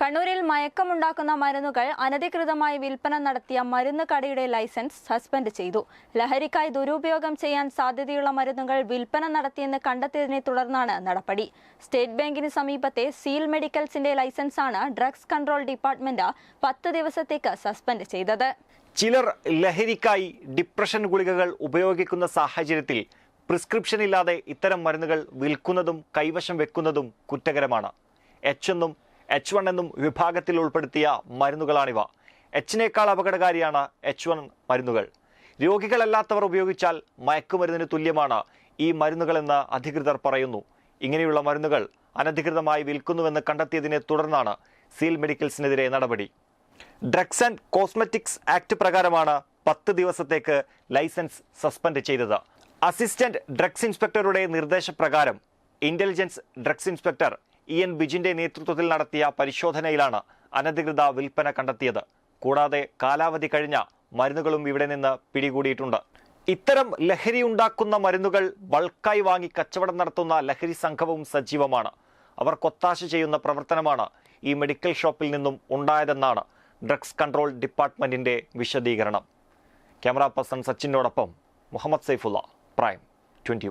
കണ്ണൂരിൽ മയക്കമുണ്ടാക്കുന്ന മരുന്നുകൾ അനധികൃതമായി വിൽപ്പന നടത്തിയ മരുന്ന് കടയുടെ ലൈസൻസ് സസ്പെൻഡ് ചെയ്തു. ലഹരിക്കായി ദുരുപയോഗം ചെയ്യാൻ സാധ്യതയുള്ള മരുന്നുകൾ വിൽപ്പന നടത്തിയെന്ന് കണ്ടെത്തിയതിനെ തുടർന്നാണ് നടപടി. സ്റ്റേറ്റ് ബാങ്കിന് സമീപത്തെ സീൽ മെഡിക്കൽസിന്റെ ലൈസൻസാണ് ഡ്രഗ്സ് കൺട്രോൾ ഡിപ്പാർട്ട്മെന്റ് പത്ത് ദിവസത്തേക്ക് സസ്പെൻഡ് ചെയ്തത്. ചിലർ ലഹരിക്കായി ഡിപ്രഷൻ ഗുളികകൾ ഉപയോഗിക്കുന്ന സാഹചര്യത്തിൽ പ്രിസ്ക്രിപ്ഷൻ ഇല്ലാതെ ഇത്തരം മരുന്നുകൾ വിൽക്കുന്നതും കൈവശം വെക്കുന്നതും കുറ്റകരമാണ്. എച്ച് എന്നും എച്ച് വൺ എന്നും വിഭാഗത്തിൽ ഉൾപ്പെടുത്തിയ മരുന്നുകളാണിവ. എച്ചിനേക്കാൾ അപകടകാരിയാണ് എച്ച് വൺ മരുന്നുകൾ. രോഗികളല്ലാത്തവർ ഉപയോഗിച്ചാൽ മയക്കുമരുന്നിന് തുല്യമാണ് ഈ മരുന്നുകളെന്ന് അധികൃതർ പറയുന്നു. ഇങ്ങനെയുള്ള മരുന്നുകൾ അനധികൃതമായി വിൽക്കുന്നുവെന്ന് കണ്ടെത്തിയതിനെ തുടർന്നാണ് സീൽ മെഡിക്കൽസിനെതിരെ നടപടി. ഡ്രഗ്സ് ആൻഡ് കോസ്മെറ്റിക്സ് ആക്ട് പ്രകാരമാണ് പത്ത് ദിവസത്തേക്ക് ലൈസൻസ് സസ്പെൻഡ് ചെയ്തത്. അസിസ്റ്റന്റ് ഡ്രഗ്സ് ഇൻസ്പെക്ടറുടെ നിർദ്ദേശപ്രകാരം intelligence drugs inspector E N ബിജിന്റെ നേതൃത്വത്തിൽ നടത്തിയ പരിശോധനയിലാണ് അനധികൃത വിൽപ്പന കണ്ടെത്തിയത്. കൂടാതെ കാലാവധി കഴിഞ്ഞ മരുന്നുകളും ഇവിടെ നിന്ന് പിടികൂടിയിട്ടുണ്ട്. ഇത്തരം ലഹരി ഉണ്ടാക്കുന്ന മരുന്നുകൾ ബൾക്കായി വാങ്ങി കച്ചവടം നടത്തുന്ന ലഹരി സംഘവും സജീവമാണ്. അവർ കൊത്താശ ചെയ്യുന്ന പ്രവർത്തനമാണ് ഈ മെഡിക്കൽ ഷോപ്പിൽ നിന്നും ഉണ്ടായതെന്നാണ് ഡ്രഗ്സ് കൺട്രോൾ ഡിപ്പാർട്ട്മെന്റിന്റെ വിശദീകരണം. Camera person സച്ചിനോടൊപ്പം Muhammad Saifulla prime twenty